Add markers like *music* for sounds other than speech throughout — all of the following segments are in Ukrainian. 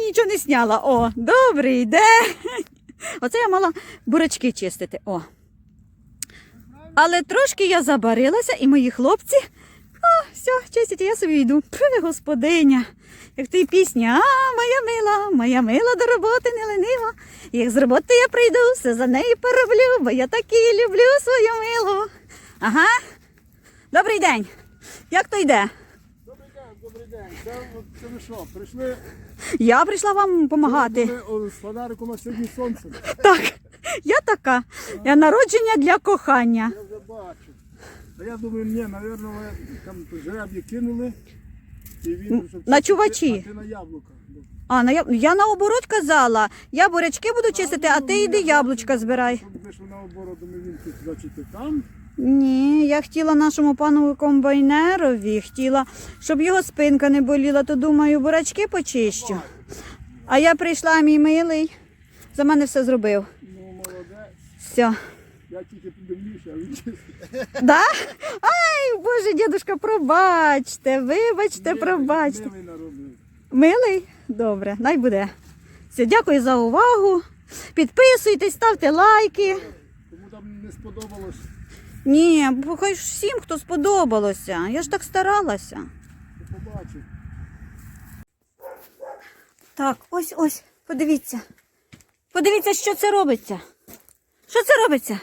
Нічого не сняла. О, добрий день. *laughs* Оце я мала бурачки чистити. О. Але трошки я забарилася, і мої хлопці. О, все, чистять, я собі йду. Пи, господиня. Як в тій пісні, а моя мила, моя мила до роботи не ленива. Як з роботи я прийду, все за неї пороблю, бо я так і люблю свою милу. Ага. Добрий день. Як то йде? Добрий день. Це, це ви що, прийшли Я прийшла вам допомагати. Ми, з фонариком на сьогодні сонце. Так, я така. Я народження для кохання. Я вже бачу. А я думаю, ні, напевно, ви там жереб'я кинули. І він, щоб на чувачі. А ти на яблука. Ну, А, на я, я наоборот казала, я бурячки буду чистити, а ти йди яблучка збирай. Щоб вийшов на оборот, думаю, він тут, значить, і там. Ні, я хотіла нашому пану комбайнерові, хотіла, щоб його спинка не боліла, то думаю, бурачки почищу. А я прийшла, мій милий, за мене все зробив. Ну, молодець. Все. Я тільки піддивлюся, а він чистить. Да? Ай, боже, дідушка, пробачте, вибачте, пробачте. Милий наробив. Милий? Добре, най буде. Все, дякую за увагу. Підписуйтесь, ставте лайки. Кому там не сподобалось, Ні, бо хай всім, хто сподобалося. Я ж так старалася. побачив. Так, ось ось, подивіться. Подивіться, що це робиться. Що це робиться?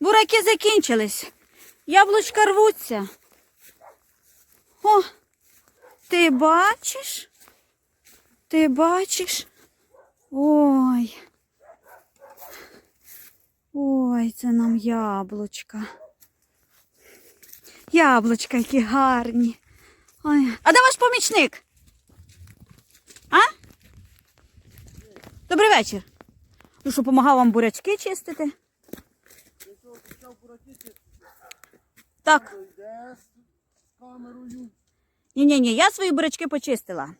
Бураки закінчились. Яблучка рвуться. О, ти бачиш? Ти бачиш? Ой. Ой, це нам яблучка. Яблучка, які гарні. Ой. А де ваш помічник? А? Добрий вечір. Ну що, допомагав вам бурячки чистити? Так. Йде з з камерою. Ні, ні, ні, я свої бурячки почистила.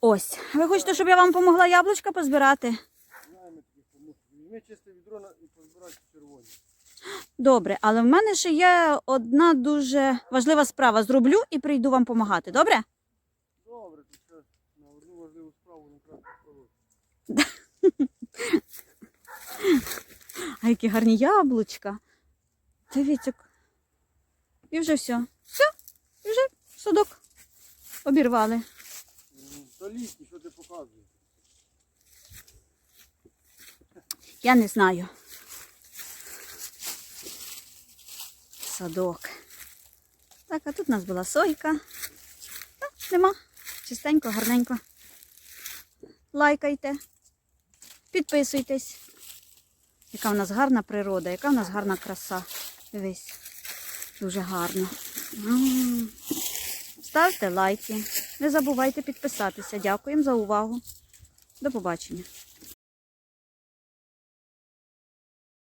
Ось. Ви хочете, щоб я вам допомогла яблучка позбирати? Візьми чисте відро і позбирай червоні. Добре, але в мене ще є одна дуже важлива справа. Зроблю і прийду вам допомагати. Добре? Добре, ти ще на одну важливу справу не треба проводити. А які гарні яблучка. Дивіться. І вже все. Все, і вже садок обірвали. То літні, що ти показуєш? Я не знаю. Садок. Так, а тут у нас була сойка. Та, нема. Чистенько, гарненько. Лайкайте. Підписуйтесь. Яка в нас гарна природа, яка в нас гарна краса. Дивись. Дуже гарно. Ставте лайки. Не забувайте підписатися. Дякуємо за увагу. До побачення.